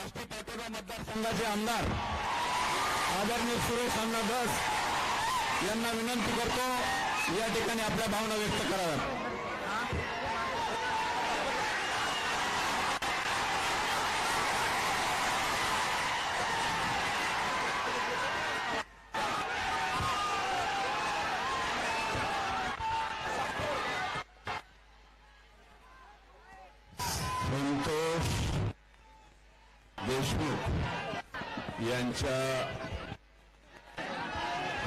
आष्टी पाटोदा मतदारसंघाचे आमदार आदरणीय सुरेश अण्णा यांना विनंती करतो या ठिकाणी आपल्या भावना व्यक्त कराव्यात. त्यांच्या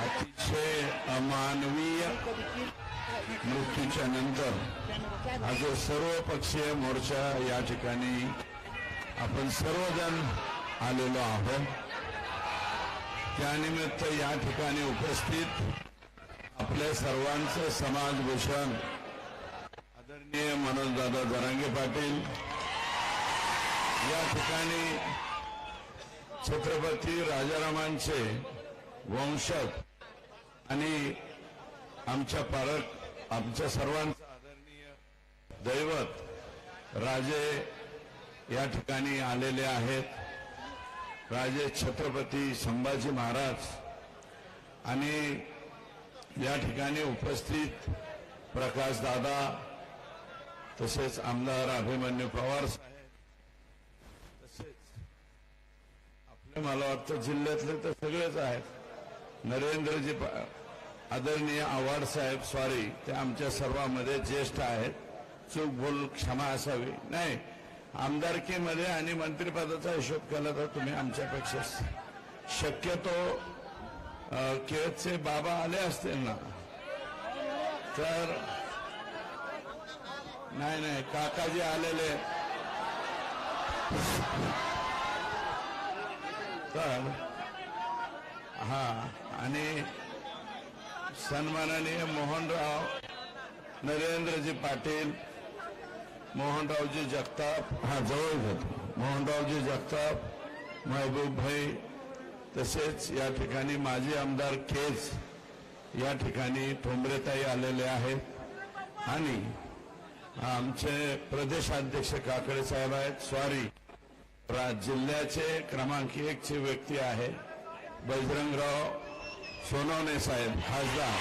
अतिशय अमानवीय मृत्यूच्या नंतर हा जो सर्वपक्षीय मोर्चा या ठिकाणी आपण सर्वजण आलेलो आहोत. त्यानिमित्त या ठिकाणी उपस्थित आपल्या सर्वांचं समाजभूषण आदरणीय मनोजदादा जरांगे पाटील. या ठिकाणी छत्रपती राजारामांचे वंशज आणि आमच्या पालक आमच्या सर्वांचं आदरणीय दैवत राजे या ठिकाणी आलेले आहेत. राजे छत्रपती संभाजी महाराज आणि या ठिकाणी उपस्थित प्रकाश दादा तसेच आमदार अभिमन्यू पवार साहेब तसेच आपले मला वाटतं जिल्ह्यातले तर सगळेच आहेत. नरेंद्रजी आदरणीय आव्हाड साहेब सॉरी ते आमच्या सर्वांमध्ये ज्येष्ठ आहेत. चूक भूल क्षमा असावी. नाही आमदारकीमध्ये आणि मंत्रिपदाचा हिशोब केला तर तुम्ही आमच्यापेक्षा शक्यतो केळचे बाबा आले असतील ना? तर नाही नाही काकाजी आलेले. तर हा आणि सन्माननीय मोहनराव नरेंद्रजी पाटील मोहनरावजी जगताप हा जवळ घेतो मोहनरावजी जगताप महबूब भाई तसेच या ठिकाणी माजी आमदार केज या ठिकाणी ठोंबरेताई आलेले आहेत. आणि आमचे प्रदेशाध्यक्ष काकडे साहेब आहेत. सॉरी जिल्ह्याचे क्रमांक एक चे व्यक्ती आहे बजरंगराव सोनवणे साहेब खासदार.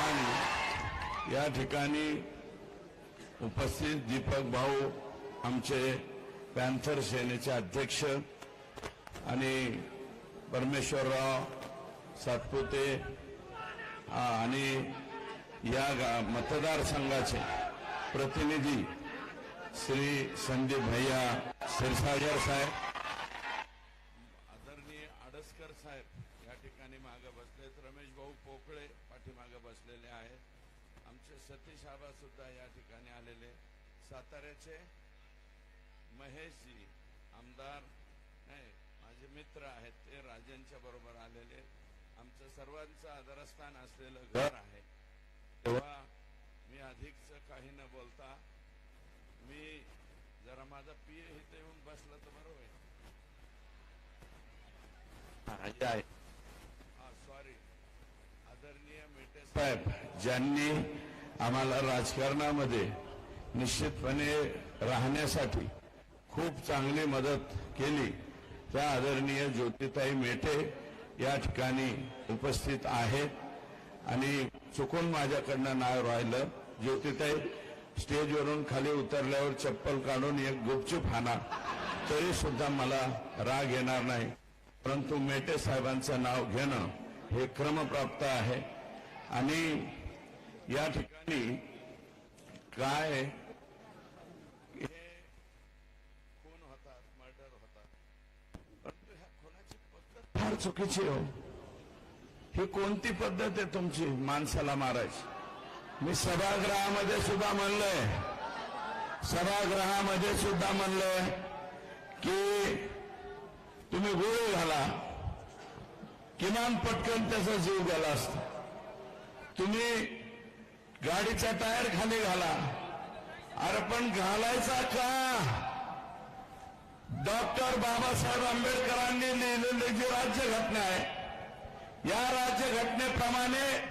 आणि या ठिकाणी उपस्थित दीपक भाऊ आमचे पॅन्थर सेनेचे अध्यक्ष आणि परमेश्वरराव सातपुते आणि या गा- मतदारसंघाचे प्रतिनिधी श्री संदीप भैया क्षीरसागर साहेब. आदरणीय आडसकर साहेब या ठिकाणी मागे बसलेत रमेश भाऊ पोकळे पाठीमागे बसलेले आहेत. आमचे सतीश आबा सुद्धा या ठिकाणी आलेले साताऱ्याचे महेशजी आमदार नाही माझे मित्र आहेत ते राजांच्या बरोबर आलेले आमचं सर्वांचं आदरस्थान असलेलं घर आहे. तेव्हा मी अधिकच काही न बोलता मी जरा माझा पीए इथे येऊन बसला तर बरं होईल आहे. हा सॉरी आदरणीय मेटे साहेब ज्यांनी आम्हाला राजकारणामध्ये निश्चितपणे राहण्यासाठी खूप चांगली मदत केली त्या आदरणीय ज्योतिताई मेटे या ठिकाणी उपस्थित आहेत. आणि चुकून माझ्याकडनं नाव राहिलं ज्योतिताई. स्टेजवरून खाली उतरल्यावर चप्पल काढून एक गुपचूप हाना. तरी सुद्धा मला राग येणार नाही. परंतु मेटे साहेबांचं नाव घेणं हे क्रमप्राप्त आहे. आणि या ठिकाणी काय खून होतात मर्डर होतात. परंतु ह्या खुनाची पद्धत फार चुकीची हो. ही कोणती पद्धत आहे तुमची माणसाला मारायची? मी सभागृहामध्ये सुद्धा म्हणलंय. सभागृहामध्ये सुद्धा म्हणलंय की तुम्ही गोळी घाला. किमान पटकन त्याचा जीव गेला असता. तुम्ही गाडीचा टायर खाली घाला. अरे पण घालायचा का? डॉक्टर बाबासाहेब आंबेडकरांनी लिहिलेली जी राज्यघटना आहे या राज्यघटनेप्रमाणे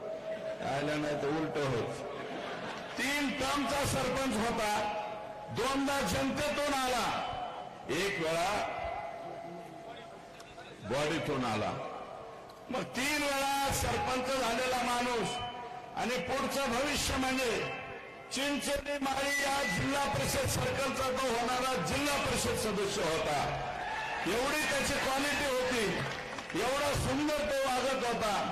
आलं नाही तर उलट होत. तीन टर्मचा सरपंच होता. दोनदा जनतेतून आला. एक वेळा बॉडीतून आला. मग तीन वेळा सरपंच झालेला माणूस आणि पुढचं भविष्य म्हणजे चिंचोली माळी या जिल्हा परिषद सर्कलचा तो होणारा जिल्हा परिषद सदस्य होता. एवढी त्याची क्वालिटी होती. एवढा सुंदर तो वागत होता.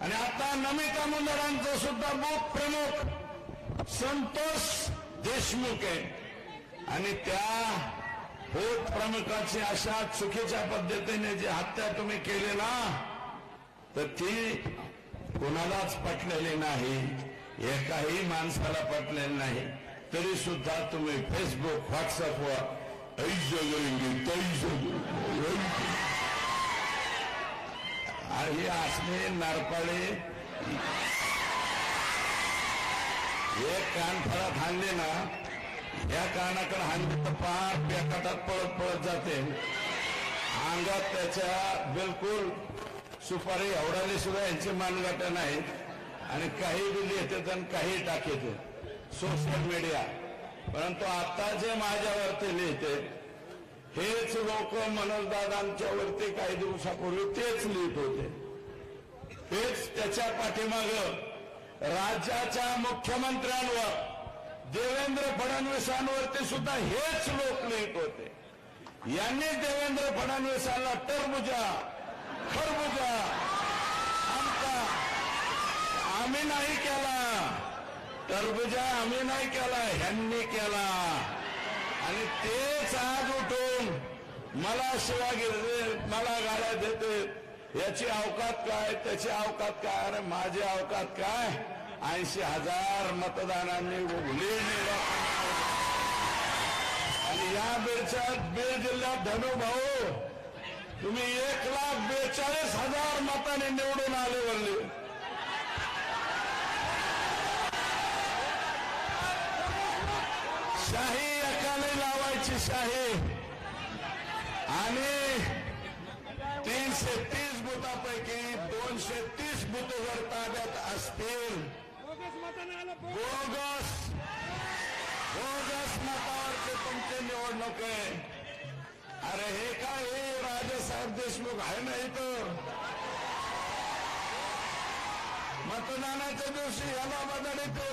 आणि आता नमिता मुंदरांचं सुद्धा बूथ प्रमुख संतोष देशमुख आहे. आणि त्या होत प्रमुखाची अशा चुकीच्या पद्धतीने जी हत्या तुम्ही केली ना तर ती कोणालाच पटलेली नाही एकाही माणसाला पटलेली नाही. तरी सुद्धा तुम्ही फेसबुक व्हॉट्सअपवर ऐश करेंगे तैश ही आसने नारपाळे. हे कान फळात हाणले ना या कानाकडे हाणले तर पार बेकाटात पळत पळत जाते. अंगात त्याच्या बिलकुल सुपारी एवढाले सुद्धा यांची मानगाटा नाही. आणि काही बी लिहितात आणि काही टाकेत. Social media. परंतु आता जे माझ्यावरती लिहिते हेच लोक मनोजदादांच्या वरती काही दिवसापूर्वी तेच लिहित होते. हेच त्याच्या पाठीमाग राज्याच्या मुख्यमंत्र्यांवर देवेंद्र फडणवीसांवरती सुद्धा हेच लोक लिहित होते. यांनी देवेंद्र फडणवीसांना टरबुजा खरबुजा आमचा आम्ही नाही केला टरबुजा आम्ही नाही केला ह्यांनी केला. आणि तेच आज उठून मला शिवा घेते मला गाड्या देते. याची अवकात काय त्याची अवकात काय? अरे माझी अवकात काय? ऐंशी हजार मतदानांनी आणि या बीडच्या बीड जिल्ह्यात धनु भाऊ तुम्ही एक लाख बेचाळीस हजार मतांनी निवडून आले वरले शाही देश आहे आणि तीनशे तीस बुथापैकी दोनशे तीस बुथ जर ताब्यात असतील बोगस बोगस मतावरती तुमची निवडणूक आहे अरे हे काय हे राजेसाहेब देशमुख आहे ना इथं मतदानाच्या दिवशी याला बदल येते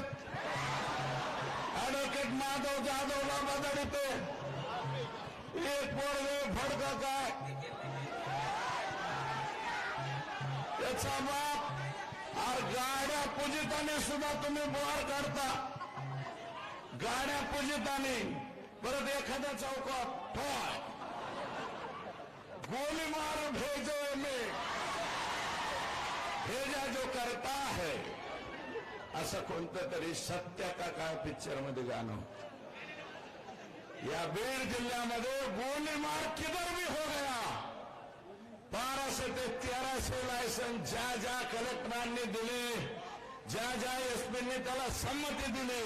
ॲडव्होकेट माधव जाधवला बदलित एक पोरगे फडका काय? त्याचा बाप और गाड्या पूजिताने सुद्धा तुम्ही बोहार काढता. गाड्या पूजिताने. परत एखाद्या चौकात ठोय गोली मार भेजो में. भेजा जो करता है. असं कोणतं तरी सत्य का काय पिक्चरमध्ये गाणं या बीड जिल्ह्यामध्ये गोलीमार किधर भी हो गया. बाराशे ते तेराशे लायसन ज्या ज्या कलेक्टरांनी दिले ज्या ज्या एसपींनी त्याला संमती दिली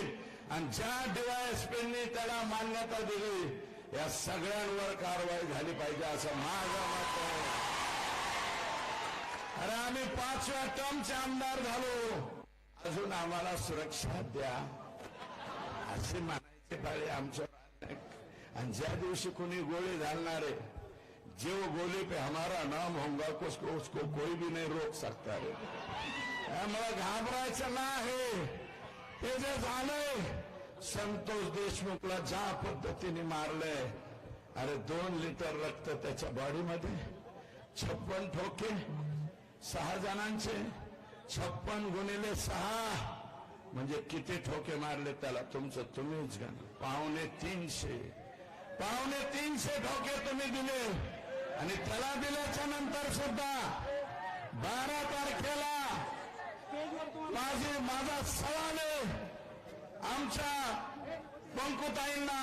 आणि ज्या डीवायएसपींनी त्याला मान्यता दिली या सगळ्यांवर कारवाई झाली पाहिजे असं माझं मत आहे. अरे आम्ही पाचव्या टर्मचे आमदार झालो. अजून आम्हाला सुरक्षा द्या असे म्हणायचे पाळी आमच्या आणि ज्या दिवशी कोणी गोळी आहे जो गोली पे हमारा नाम होगा उसको उसको कोई भी नहीं रोक सकता रे मला घाबरायचं नाही. हे जे झालंय संतोष देशमुखला ज्या पद्धतीने मारलंय अरे दोन लिटर रक्त त्याच्या बॉडीमध्ये छप्पन ठोके सहा जणांचे छप्पन गुणिले सहा. म्हणजे किती ठोके मारले त्याला? तुमचं तुम्हीच गण पावणे तीनशे. पावणे तीनशे ठोके तुम्ही दिले. आणि त्याला दिल्याच्या नंतर सुद्धा बारा तारखेला माझी माझा सवाल आमच्या पंकुताईंना.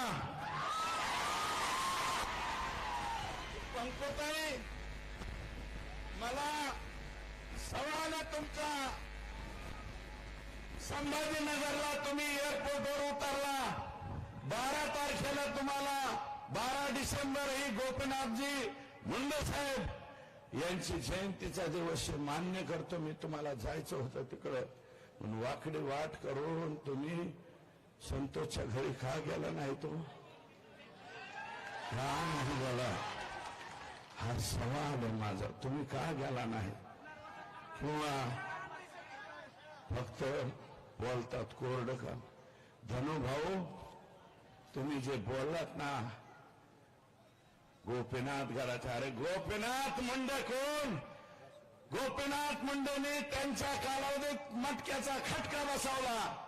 पंकुताई मला सवाल तुमचा. संभाजीनगरला तुम्ही एअरपोर्टवर उतरला. बारा तारखेला तुम्हाला बारा डिसेंबर ही गोपीनाथजी मुंडे साहेब यांची जयंतीचा दिवस मान्य करतो. मी तुम्हाला जायचं होतं तिकडं. पण वाकडी वाट करून तुम्ही संतोषच्या घरी का गेला नाही तो? का नाही गेला? हा सवाल आहे माझा. तुम्ही का गेला नाही? किंवा फक्त बोलतात कोरड का? धनुभाऊ तुम्ही जे बोललात ना गोपीनाथ घराच्या अरे गोपीनाथ मुंडे कोण? गोपीनाथ मुंडेने त्यांच्या कालावधीत मटक्याचा खटका बसवला.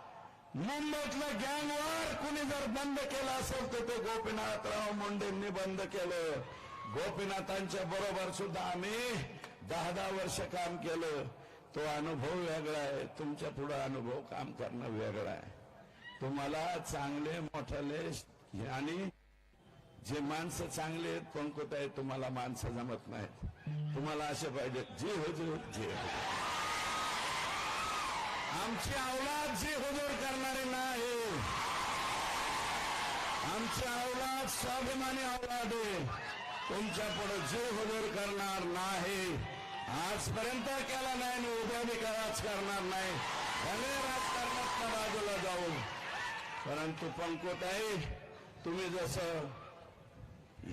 मुंबईतलं गँगवर कुणी जर बंद केलं असेल तर ते गोपीनाथराव मुंडेंनी बंद केलं. गोपीनाथांच्या बरोबर सुद्धा आम्ही दहा दहा वर्ष काम केलं. तो अनुभव वेगळा आहे. तुमच्यापुढे अनुभव काम करणं वेगळं आहे. तुम्हाला चांगले मोठाले आणि जे माणसं चांगले आहेत पंकुत आहेत तुम्हाला माणसं जमत नाहीत. तुम्हाला असे पाहिजे जे हुजूर जे आमची औलाद जी हुजूर करणारी नाही. आमची औलाद स्वाभिमानी अवलाद आहे. तुमच्यापुढे जे हुजूर करणार नाही आजपर्यंत केला नाही आणि उद्या बी करणार नाही. धन्यवाद परंतु पंकुताई तुम्ही जसं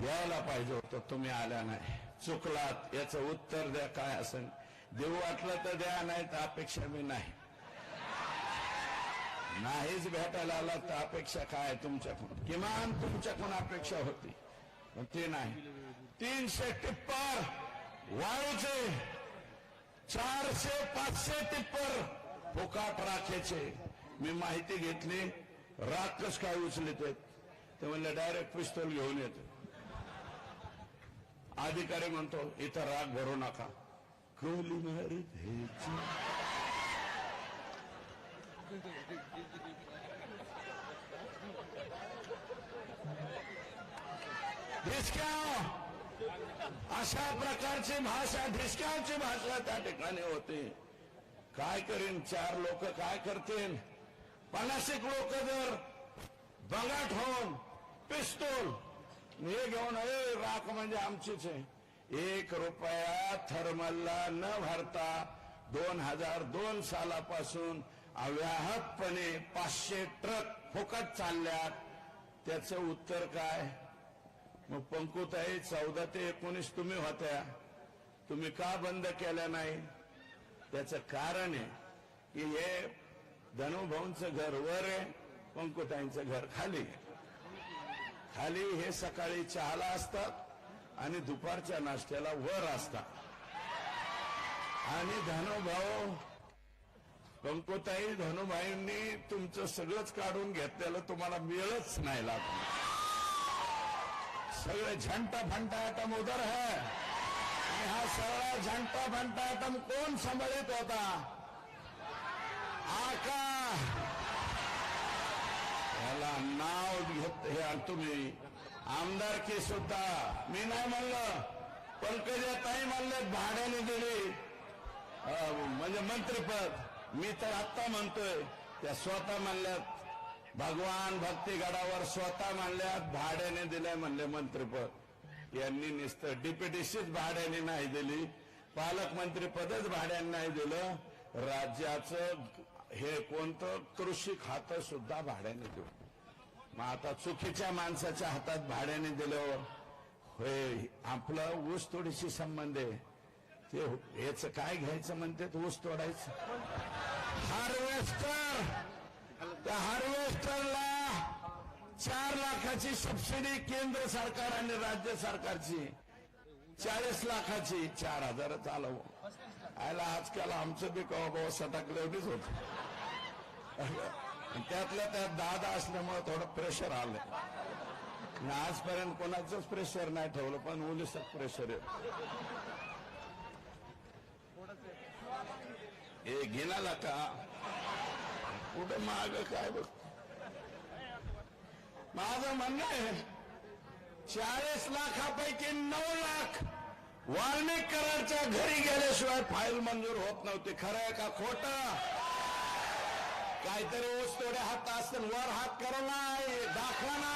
यायला पाहिजे होतं तुम्ही आल्या नाही. चुकलात याचं उत्तर द्या काय असेल. देऊ वाटलं तर द्या नाही तर अपेक्षा मी नाही. नाहीच भेटायला आला तर अपेक्षा काय तुमच्याकडून? किमान तुमच्याकडून अपेक्षा होती. पण ते नाही. तीनशे टिप्पर वाळूचे चारशे पाचशे टिप्पर फुकाट राखेचे. मी माहिती घेतली. राग कस काय उचलित आहेत? ते म्हणलं डायरेक्ट पिस्तोल घेऊन येतो. अधिकारी म्हणतो इथं राग भरू नका. कोली मर्देची अशा प्रकारची भाषा ढिसक्यावची भाषा त्या ठिकाणी होते. काय करीन? चार लोक काय करतील? पन्नासिक लोक जर बगाट होऊन पिस्तूल. हे घेऊन अरे राख म्हणजे आमचीच आहे. एक रुपया थर्मलला न भरता दोन हजार दोन सालापासून अव्याहतपणे पाचशे ट्रक फुकट चालल्यात. त्याचं उत्तर काय? मग पंकुताई चौदा ते एकोणीस तुम्ही होत्या. तुम्ही का बंद केल्या नाही? त्याचं कारण आहे की हे धनुभाऊंचं घर वर आहे पंकुताईंचं घर खाली खाली हे सकाळी चहाला असतात आणि दुपारच्या नाश्त्याला वर असतात. आणि धनुभाऊ पंकुताई धनुभाईंनी तुमचं सगळंच काढून घेतलेलं तुम्हाला मिळच नाही लागलं सगळे झंटा फंटा आटम उधर है. आणि हा सगळा झंटा फंटा आटम कोण सांभाळित होता? आका! याला नाव घेत हे तुम्ही. आमदारकी सुद्धा. मी नाही म्हणलं. पंकजाताई म्हणले भाड्याने दिली. म्हणजे मंत्रीपद. मी तर आत्ता म्हणतोय त्या स्वतः म्हणल्यात भगवान भक्तीगडावर स्वतः म्हणल्यात भाड्याने दिलंय म्हणले मंत्रीपद. यांनी नुसतं डीपीटीसीच भाड्याने नाही दिली. पालकमंत्रीपदच भाड्याने नाही दिलं. राज्याचं हे कोणतं कृषी खातं सुद्धा भाड्याने देऊ. मग आता चुकीच्या माणसाच्या हातात भाड्याने दिलं होय आपलं ऊस तोडीशी संबंध आहे. ते याच काय घ्यायचं म्हणते ऊस तोडायचं. हार्वेस्टर! त्या हार्वेस्टरला चार लाखाची सबसिडी केंद्र सरकार आणि राज्य सरकारची. चाळीस लाखाची. चार हजार चालव आयला आजकाल आमचं बी कवा बाबा सटाकले एवढीच होत. त्यातल्या त्यात दादा असल्यामुळे थोडं प्रेशर आलं आणि आजपर्यंत कोणाचंच प्रेशर नाही ठेवलं पण ओलिसच प्रेशर आहे. हे घेणाला का? कुठं माग काय बघ? माझं म्हणणं आहे चाळीस लाखापैकी नऊ लाख वाल्मिक कराडच्या घरी गेल्याशिवाय फाईल मंजूर होत नव्हती. खरं आहे का खोटा? काहीतरी ऊस तोड्या हात असतील वर हात करा ना दाखवा ना.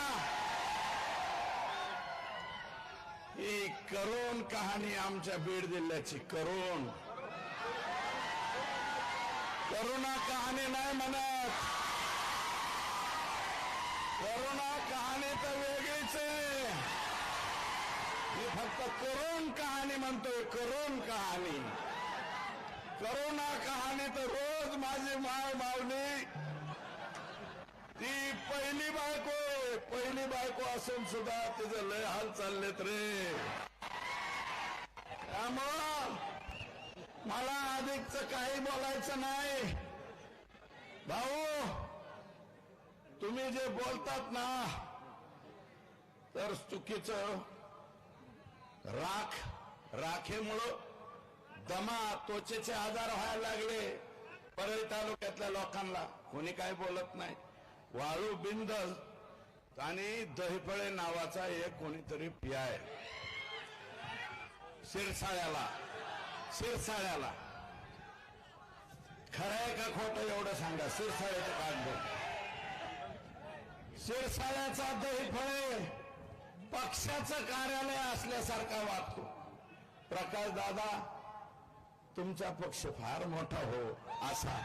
ही करोन कहाणी आमच्या बीड जिल्ह्याची करोन करोना कहाणी नाही म्हणत. करोना कहाणी तर वेगळीच आहे. मी फक्त करोन कहाणी म्हणतोय करोन कहाणी. करोना कहाणी तर रोज माझी माय मावली. ती पहिली बायको पहिली बायको असून सुद्धा तिचे लय हाल चाललेत रे. त्यामुळं मला अधिकच काही बोलायचं नाही. भाऊ तुम्ही जे बोलतात ना तर चुकीचं. राख राखेमुळं दमा त्वचेचे आजार व्हायला लागले. परळी तालुक्यातल्या लोकांना. कोणी काय बोलत नाही. वाळू बिंद आणि दहीफळे नावाचा एक कोणीतरी पियाय शिरसाळ्याला. शिरसाळ्याला. खरं आहे का खोटं एवढं सांगा. शिरसाळ्याचं कागद शिरसाळ्याचा दहीफळे पक्षाचं कार्यालय असल्यासारखा वागतो. प्रकाश दादा तुमचा पक्ष फार मोठा हो असा.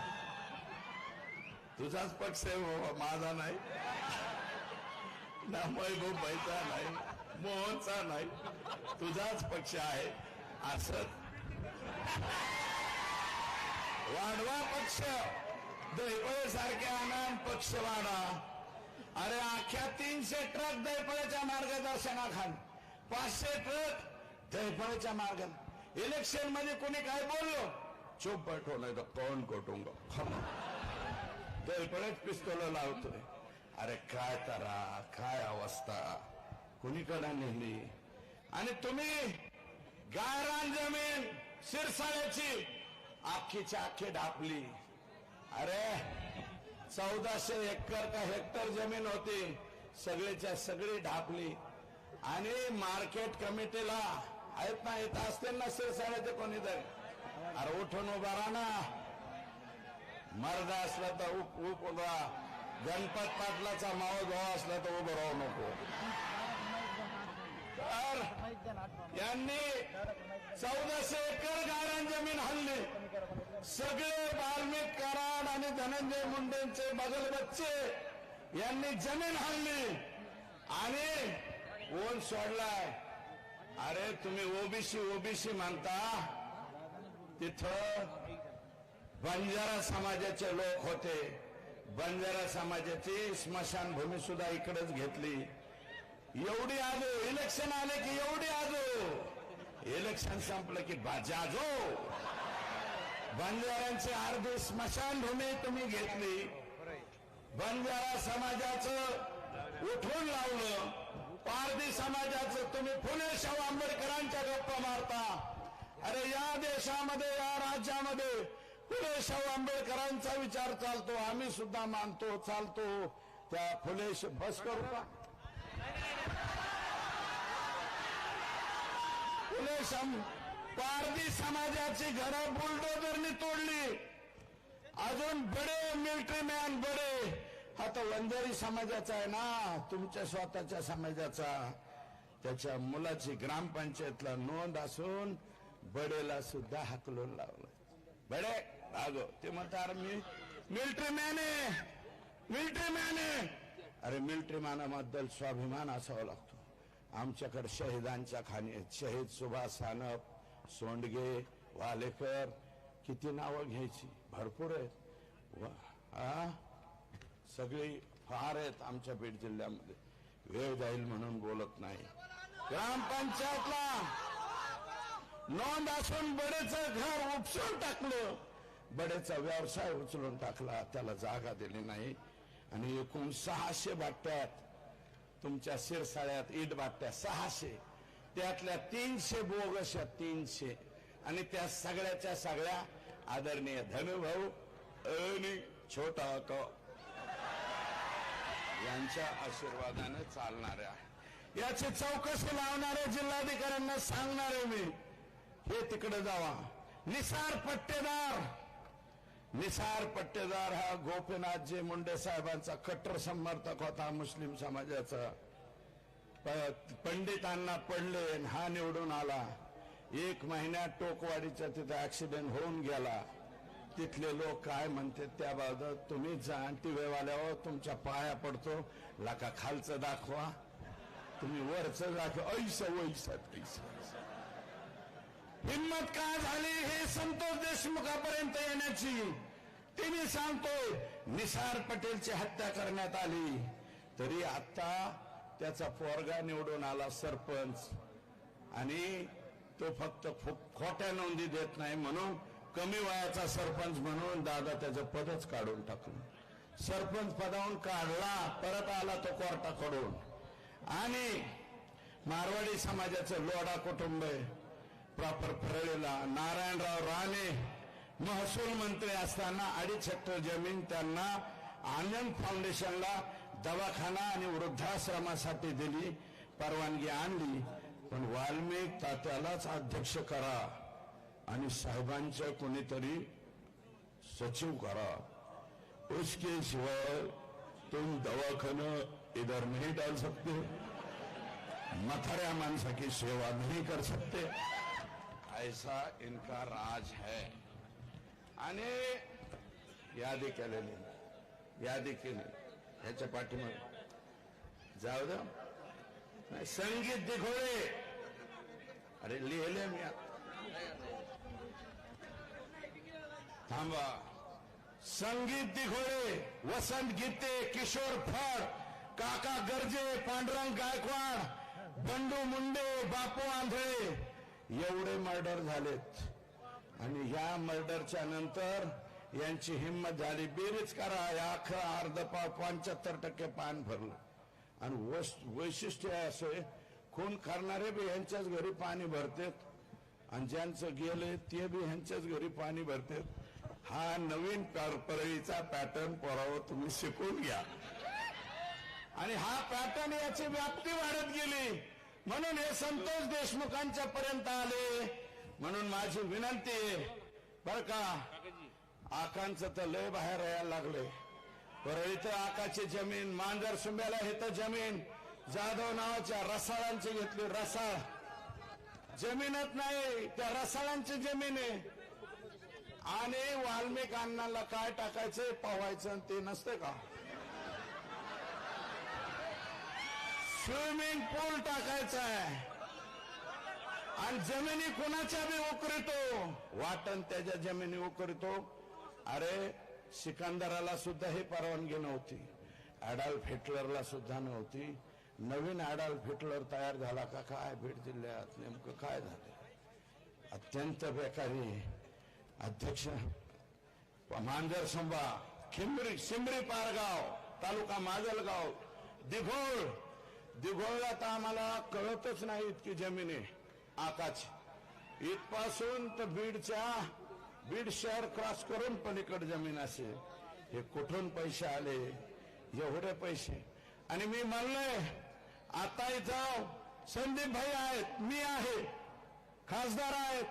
तुझाच पक्ष आहे बाबा माझा नाही. ना महबूबाईचा नाही मोहनचा नाही. तुझाच पक्ष आहे असं. वाढवा पक्ष. दैपळे सारखे आनंद पक्ष वाढा. अरे अख्ख्या तीनशे ट्रक दैपळेच्या मार्गदर्शनाखाली. पाचशे ट्रक दैपळेच्या मार्गाने इलेक्शनमध्ये कोणी काय बोललो? चुप बैठो नाही तर कोण कोटुंग तेलपणेच पिस्तोल लावतोय. अरे काय तारा काय अवस्था. कुणीकडे नेली आणि तुम्ही गायरान जमीन शिरसाळ्याची आखीच्या आखी ढापली. अरे चौदाशे एकर का हेक्टर जमीन होती सगळीच्या सगळी ढापली. आणि मार्केट कमिटीला आहेत ना येत असतील ना शिरसाळ्याचे कोणीतरी अरे उठून उभा राहा ना. मर्द असला तर उप उप उभा. गणपत पाटलाचा माव भाऊ असला तर उभं राहू नको. तर यांनी चौदाशे एकर गाळण जमीन हल्ली सगळे बाल्मिक कराड आणि धनंजय मुंडेंचे बगल बच्चे यांनी जमीन हल्ली आणि ओन सोडलाय. अरे तुम्ही ओबीसी ओबीसी मानता? तिथं बंजारा समाजाचे लोक होते. बंजारा समाजाची स्मशानभूमी सुद्धा इकडेच घेतली. एवढी आजो इलेक्शन आले की एवढी आजो. इलेक्शन संपलं की जाजो बंजाऱ्यांची अर्धी स्मशानभूमी तुम्ही घेतली. बंजारा समाजाचं उठून लावलं. पारधी समाजाचं तुम्ही फुले शाहू आंबेडकरांच्या गप्पा मारता. अरे या देशामध्ये या राज्यामध्ये फुले शाहू आंबेडकरांचा विचार चालतो. आम्ही सुद्धा मानतो चालतो. त्या फुले बस करू का फुले पारधी समाजाची घरं बुलडोजरनी तोडली. अजून बडे मिलिटरी मॅन बडे. हा तर वंजारी समाजाचा आहे ना तुमच्या स्वतःच्या समाजाचा. त्याच्या मुलाची ग्रामपंचायतला नोंद असून बडेला सुद्धा हाकलून लावलं. बडे अगो ते म्हणतात मी मिलिटरी मॅन आहे मिलिटरी मॅन आहे अरे मिलिटरी मॅनाबद्दल स्वाभिमान असावा लागतो. आमच्याकडे शहीदांच्या खाणी आहेत. शहीद सुभाष सानप सोंडगे वालेकर किती नावं घ्यायची? भरपूर आहेत. वा- हा सगळी फार आहेत आमच्या बीड जिल्ह्यामध्ये. वेळ जाईल म्हणून बोलत नाही. ग्रामपंचायतला नोंद असून बडेचं घर उपसून टाकलं. बडेचा व्यवसाय उचलून टाकला त्याला जागा दिली नाही. आणि एकूण सहाशे बाट्यात तुमच्या शिरसाळ्यात ईट बाट्या सहाशे त्यातल्या तीनशे बोगस तीनशे. आणि त्या सगळ्याच्या सगळ्या आदरणीय धनुभाऊ आणि छोटा क यांच्या आशीर्वादाने चालणाऱ्या याची चौकशी लावणाऱ्या जिल्हाधिकाऱ्यांना सांगणारे मी हे तिकडे जावा. निसार पट्टेदार. निसार पट्टेदार हा गोपीनाथजी मुंडे साहेबांचा कट्टर समर्थक होता मुस्लिम समाजाचा. पंडितांना पडले आणि हा निवडून आला. एक महिन्यात टोकवाडीचा तिथे ऍक्सिडेंट होऊन गेला. तिथले लोक काय म्हणते त्याबाबत तुम्ही जा आणि तुमच्या पाया पडतो. लाका खालचं दाखवा. तुम्ही वरचं दाखवा. ऐस वैसा हिंमत का झाली हे संतोष देशमुखापर्यंत येण्याची? तिने सांगतोय निसार पटेलची हत्या करण्यात आली. तरी आता त्याचा पोरगा निवडून आला सरपंच. आणि तो फक्त खोट्या नोंदी देत नाही म्हणून कमी वयाचा सरपंच म्हणून दादा त्याचं पदच काढून टाकलं. सरपंच पदावून काढला परत आला तो कोर्टाकडून. आणि मारवाडी समाजाचं लोडा कुटुंब प्रॉपर परळीला नारायणराव राणे महसूल मंत्री असताना अडीच हेक्टर जमीन त्यांना आनंद फाउंडेशनला दवाखाना आणि वृद्धाश्रमासाठी दिली परवानगी आणली. पण वाल्मिक तात्यालाच अध्यक्ष करा. आणि साहेबांच्या कोणीतरी सचिव करा. उसके सिवाय तुम दवाखाना इधर नहीं डाल सकते. मथाऱ्या माणसा की सेवा नहीं कर सकते. ऐसा इनका राज है. आणि यादी केलेली यादी केली. ह्याच्या पाठीमागे. जाऊ द्या संगीत दिघोळे अरे लिहिले मी आता. थांबा. संगीत दिघोळे वसंत गीते किशोर फड काका गर्जे पांडुरंग गायकवाड बंडू मुंडे बापू आंधळे. एवढे मर्डर झालेत. आणि या मर्डरच्या नंतर यांची हिंमत झाली. बेरीज करा. या अख्खा अर्ध पाव पंच्याहत्तर टक्के पान भरलं. आणि वैशिष्ट्य असे खून करणारे बी यांच्याच घरी पाणी भरतेत. आणि ज्यांचं गेले ते बी ह्यांच्याच घरी पाणी भरतेत. हा नवीन पर- परळीचा पॅटर्न पोरावर तुम्ही शिकून घ्या. आणि हा पॅटर्न याची व्याप्ती वाढत गेली. म्हणून हे संतोष देशमुखांच्या पर्यंत आले. म्हणून माझी विनंती आहे बर का? आकांचं तर लय बाहेर यायला लागले. बरं इथं आकाची जमीन मांजर सुंब्याला इथं जमीन. जाधव नावाच्या रसाळांची घेतली रसाळ. जमीनच नाही त्या रसाळांची जमीन आहे. आणि वाल्मिक काय टाकायचंय पवायचं आणि ते नसतं का? स्विमिंग पूल टाकायचा आहे. आणि जमिनी कुणाच्या बी उकरतो? वाटण त्याच्या जमिनी उकरतो. अरे सिकंदराला सुद्धा ही परवानगी नव्हती. अडॉल्फ हिटलरला सुद्धा नव्हती. नवीन अडॉल्फ हिटलर तयार झाला का? काय भेट दिल्यात नेमकं काय झालं? अत्यंत बेकारी. अध्यक्ष मांजर संभा खिमरी शिंबरी पारगाव तालुका माजलगाव दिघोळ. दिघोळ तर आम्हाला कळतच नाही इतकी जमीन आहे आकाश. इथपासून तर बीडच्या बीड शहर क्रॉस करून पलीकड जमीन असेल हे कुठून पैसे आले? एवढे पैसे. आणि मी म्हणलोय आता इथं संदीप भाई आहेत मी आहे. खासदार आहेत.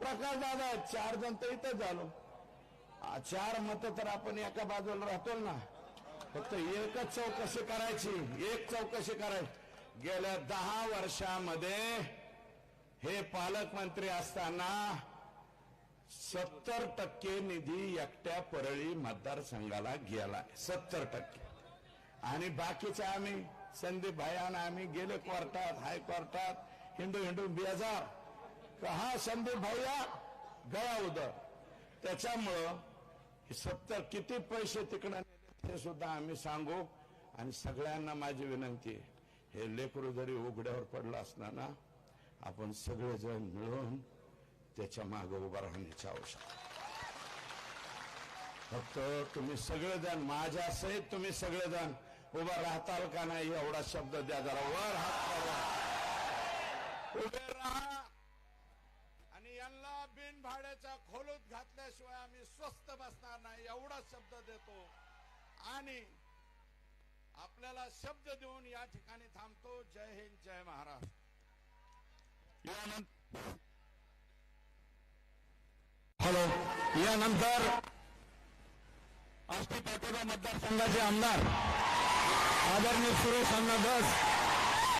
प्रकाश दादा चार जण तर इथं झालो. चार मत तर आपण एका बाजूला राहतो ना. फक्त एकच चौकशी करायची एक चौकशी करायची. गेल्या दहा वर्षामध्ये हे पालकमंत्री असताना सत्तर टक्के निधी एकट्या परळी मतदारसंघाला गेला सत्तर टक्के. आणि बाकीचे आम्ही संदीप भाई आम्ही गेले कोर्टात हायकोर्टात हिंदू हिंदू बेजार. का हा संदीप भैया गया उदर. त्याच्यामुळं सत्तर किती पैसे तिकडं ते सुद्धा आम्ही सांगू आणि सगळ्यांना माझी विनंती हे लेकरू जरी उघड्यावर पडलं असणार ना आपण सगळेजण मिळून त्याच्यामागे उभा राहण्याची आवश्यकता फक्त तुम्ही सगळेजण माझ्या सहित तुम्ही सगळेजण उभा राहताल का नाही एवढा शब्द द्या जरा वर हात उभे राहा. बिन खोलूत घातल्याशिवाय आम्ही स्वस्त बसणार नाही एवढा शब्द देतो. आणि आपल्याला शब्द देऊन या ठिकाणी थांबतो. जय हिंद जय महाराष्ट्र. हॅलो यानंतर आष्टी पाटोदा मतदारसंघाचे आमदार आदरणीय सुरेश अण्णा दस